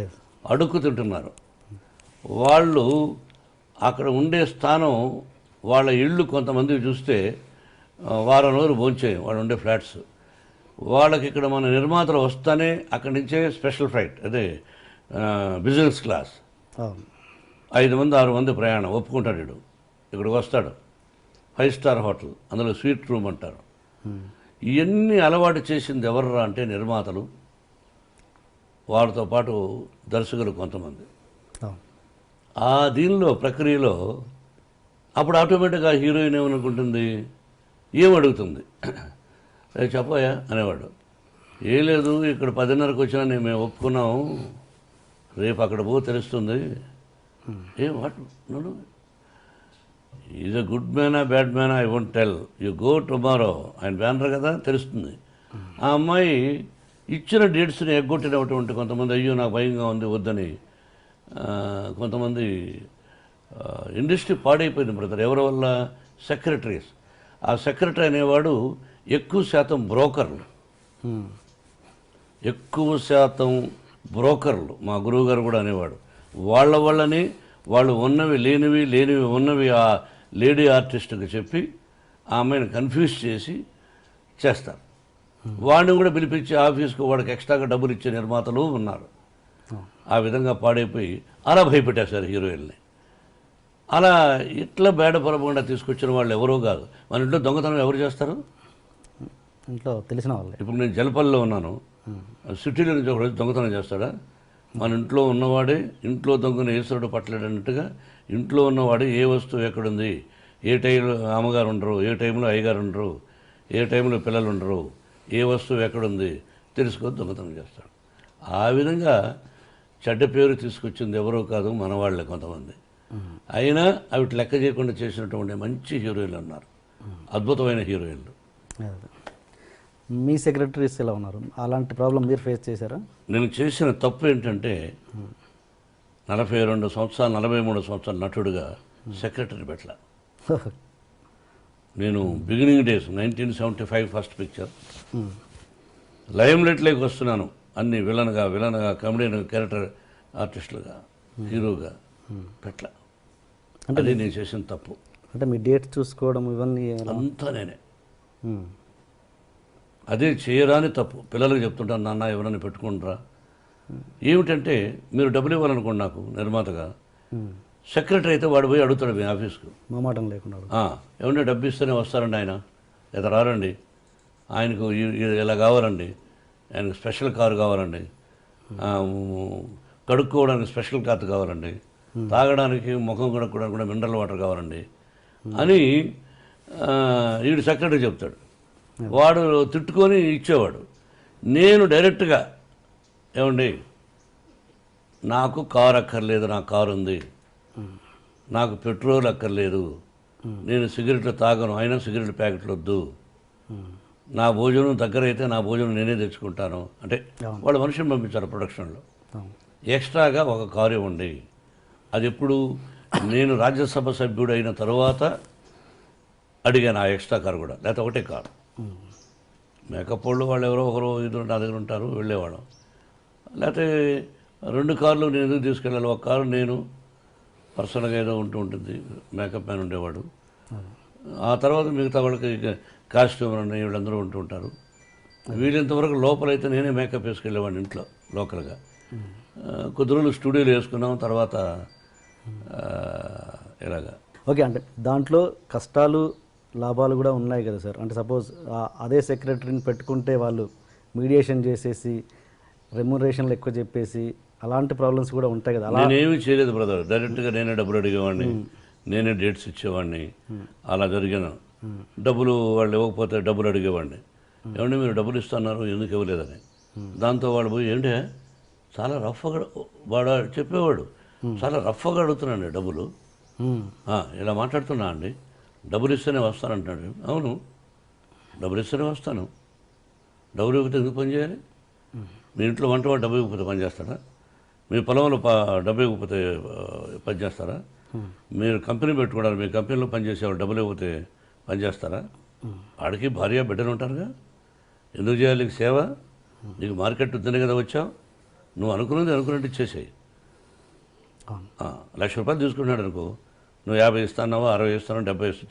Yes అడుక్కు తింటున్నారు వాళ్ళు అక్కడ ఉండే స్థానం వాళ్ళ ఇళ్ళు కొంతమంది చూస్తే వారం రోజులు భోంచేయం వాళ్ళు ఉండే ఫ్లాట్స్. వాళ్ళకి ఇక్కడ మన నిర్మాతలు వస్తానే అక్కడి నుంచే స్పెషల్ ఫ్లైట్ అదే బిజినెస్ క్లాస్. ఐదు మంది ఆరు మంది ప్రయాణం ఒప్పుకుంటాడు వీడు. ఇక్కడికి వస్తాడు. ఫైవ్ స్టార్ హోటల్ అందులో స్వీట్ రూమ్ అంటారు. ఇవన్నీ అలవాటు చేసింది ఎవర్రా అంటే నిర్మాతలు. వారితో పాటు దర్శకులు కొంతమంది. ఆ. దీనిలో ప్రక్రియలో అప్పుడు ఆటోమేటిక్గా హీరోయిన్ ఏమనుకుంటుంది? ఏం అడుగుతుంది "ఏ చెప్పయా అనేవాడు. ఏ లేదు ఇక్కడ పదిన్నరకు వచ్చినా నేను మేము ఒప్పుకున్నాము రేపు అక్కడ పో తెలుస్తుంది. ఏ వాట్? నన్ను ఈజ్ అ గుడ్ మ్యానా bad మ్యానా I won't tell you go tomorrow ఆయన బ్యానర్ కదా తెలుస్తుంది. ఆ అమ్మాయి ఇచ్చిన డేట్స్ని ఎగ్గొట్టినటువంటి కొంతమంది అయ్యో నాకు భయంగా ఉంది వద్దని. కొంతమంది ఇండస్ట్రీ పాడైపోయింది బ్రదర్. ఎవరి వల్ల? సెక్రటరీస్. ఆ సెక్రటరీ అనేవాడు ఎక్కువ శాతం బ్రోకర్లు. ఎక్కువ శాతం బ్రోకర్లు. మా గురువు గారు కూడా అనేవాడు. వాళ్ళ వల్లనే వాళ్ళు ఉన్నవి లేనివి లేనివి ఉన్నవి ఆ లేడీ ఆర్టిస్ట్కి చెప్పి ఆ అమ్మాయిని కన్ఫ్యూజ్ చేసి చేస్తారు. వాడిని కూడా పిలిపించి ఆఫీస్కు వాడికి ఎక్స్ట్రాగా డబ్బులు ఇచ్చే నిర్మాతలు ఉన్నారు. ఆ విధంగా పాడైపోయి అలా భయపెట్టేశారు హీరోయిన్ని. అలా ఇట్లా బేడపరకుండా తీసుకొచ్చిన వాళ్ళు ఎవరో కాదు. మన ఇంట్లో దొంగతనం ఎవరు చేస్తారు? ఇంట్లో తెలిసిన వాళ్ళే. ఇప్పుడు నేను జలపల్లిలో ఉన్నాను. సిటీలో నుంచి ఒకరోజు దొంగతనం చేస్తాడా? మన ఇంట్లో ఉన్నవాడే ఇంట్లో దొంగను ఈశ్వరుడు పట్టలేడన్నట్టుగా ఇంట్లో ఉన్నవాడు ఏ వస్తువు ఎక్కడుంది? ఏ టైంలో అమ్మగారు ఉండరు ఏ టైంలో అయ్యగారు ఉండరు ఏ టైంలో పిల్లలు ఉండరు? ఏ వస్తువు ఎక్కడుంది తెలుసుకొని దొంగతనం చేస్తాడు. ఆ విధంగా చెడ్డ పేరు తీసుకొచ్చింది ఎవరో కాదు మన వాళ్ళే కొంతమంది. అయినా అవి లెక్క చేయకుండా చేసినటువంటి మంచి హీరోయిన్లు ఉన్నారు. అద్భుతమైన హీరోయిన్లు. మీ సెక్రటరీస్ ఎలా ఉన్నారు? అలాంటి ప్రాబ్లం మీరు ఫేస్ చేశారా? నేను చేసిన తప్పు ఏంటంటే నలభై రెండు సంవత్సరాలు నలభై మూడు సంవత్సరాల నటుడుగా సెక్రటరీ పెట్టల. నేను beginning days nineteen seventy five first picture lime లైట్లోకి వస్తున్నాను. అన్ని విలన్గా విలన్గా కమెడియన్ క్యారెక్టర్ ఆర్టిస్టులుగా హీరోగా పెట్టల. అది నేను చేసిన తప్పు. అంటే మీ డేట్ చూసుకోవడం ఇవన్నీ? అంతా నేనే. అదే చేయరాని తప్పు. పిల్లలకు చెప్తుంటాను నాన్న ఎవరైనా పెట్టుకుంటారా ఏమిటంటే మీరు డబ్బులు ఇవ్వాలనుకోండి నాకు నిర్మాతగా. సెక్రటరీ అయితే వాడు పోయి అడుగుతాడు మీ ఆఫీస్కు. మొమాటం లేకుండా "ఆ, ఏమంటే డబ్బు ఇస్తేనే వస్తారండి ఆయన. లేదా రారండి. ఆయనకు ఇలా కావాలండి. ఆయనకు స్పెషల్ కారు కావాలండి. కడుక్కోవడానికి స్పెషల్ కార్ కావాలండి. తాగడానికి ముఖం కడుక్కోవడానికి కూడా మినరల్ వాటర్ కావాలండి అని వీడు సెక్రటరీ చెప్తాడు. వాడు తిట్టుకొని ఇచ్చేవాడు. నేను డైరెక్ట్గా ఏమండి నాకు కారు అక్కర్లేదు నా కారు ఉంది నాకు పెట్రోల్ అక్కర్లేదు. నేను సిగరెట్లు తాగను అయినా సిగరెట్ ప్యాకెట్లు వద్దు నా భోజనం దగ్గర అయితే నా భోజనం నేనే తెచ్చుకుంటాను. అంటే వాళ్ళు మనిషిని పంపించారు ప్రొడక్షన్లో. ఎక్స్ట్రాగా ఒక కారు ఇవ్వండి అది ఎప్పుడు నేను రాజ్యసభ సభ్యుడు అయిన తర్వాత అడిగాను ఆ ఎక్స్ట్రా కారు కూడా. లేకపోతే ఒకటే కారు. మేకప్ వాళ్ళు వాళ్ళు ఎవరో ఒకరు ఇద్దరు నా దగ్గర ఉంటారు వెళ్ళేవాళ్ళం. లేకపోతే రెండు కార్లు నేను ఎందుకు తీసుకెళ్ళాలి? ఒక కారు నేను పర్సనల్గా ఏదో ఉంటూ ఉంటుంది. మేకప్ మ్యాన్ ఉండేవాడు. ఆ తర్వాత మిగతా వాళ్ళకి కాస్ట్యూమర్ అని వీళ్ళందరూ ఉంటూ ఉంటారు. వీళ్ళంతవరకు లోపలైతే నేనే మేకప్ వేసుకెళ్ళేవాడిని ఇంట్లో లోకల్గా. కొద్ది రోజులు స్టూడియోలో వేసుకున్నాం తర్వాత ఇలాగా. ఓకే అంటే దాంట్లో కష్టాలు లాభాలు కూడా ఉన్నాయి కదా సార్. అంటే సపోజ్ అదే సెక్రటరీని పెట్టుకుంటే వాళ్ళు మీడియేషన్ చేసేసి రెమ్యునరేషన్లు ఎక్కువ చెప్పేసి అలాంటి ప్రాబ్లమ్స్ కూడా ఉంటాయి కదా. అలా నేనేమీ చేయలేదు బ్రదర్. డైరెక్ట్గా నేనే డబ్బులు అడిగేవాడిని. నేనే డేట్స్ ఇచ్చేవాడిని. అలా జరిగాను. డబ్బులు వాళ్ళు ఇవ్వకపోతే డబ్బులు అడిగేవాడిని. ఏమంటే మీరు డబ్బులు ఇస్తున్నారు ఎందుకు ఇవ్వలేదని? దాంతో వాడు పోయి ఏంటే? చాలా రఫ్గా వాడు చెప్పేవాడు. చాలా రఫ్గా అడుగుతున్నాండి డబ్బులు. మ్మ్. "ఆ, ఇలా మాట్లాడుతున్నా అండి. డబ్బులు ఇస్తేనే వస్తానంటాడు అవును. డబ్బులు ఇస్తేనే వస్తాను. డబ్బులు ఇవ్వకపోతే ఎందుకు పని చేయాలి? మీ ఇంట్లో వంట వాడు డబ్బు ఇవ్వకపోతే పని చేస్తారా మీ పొలంలో ప డబ్బు ఇవ్వకపోతే ఆ, పని చేస్తారా? మీరు కంపెనీ పెట్టుకున్నారు మీ కంపెనీలో పనిచేసేవాళ్ళు డబ్బులు ఇవ్వకపోతే పని చేస్తారా? వాడికి భార్య బిడ్డలు ఉంటారుగా. ఎందుకు చేయాలి నీకు సేవ? నీకు మార్కెట్ ఉందని కదా వచ్చావు. నువ్వు అనుకున్నది అనుకున్నట్టు ఇచ్చేసేయి లక్ష రూపాయలు తీసుకుంటున్నాడు అనుకో నువ్వు యాభై ఇస్తాన్నావా అరవై ఇస్తానో డెబ్బై ఇస్తా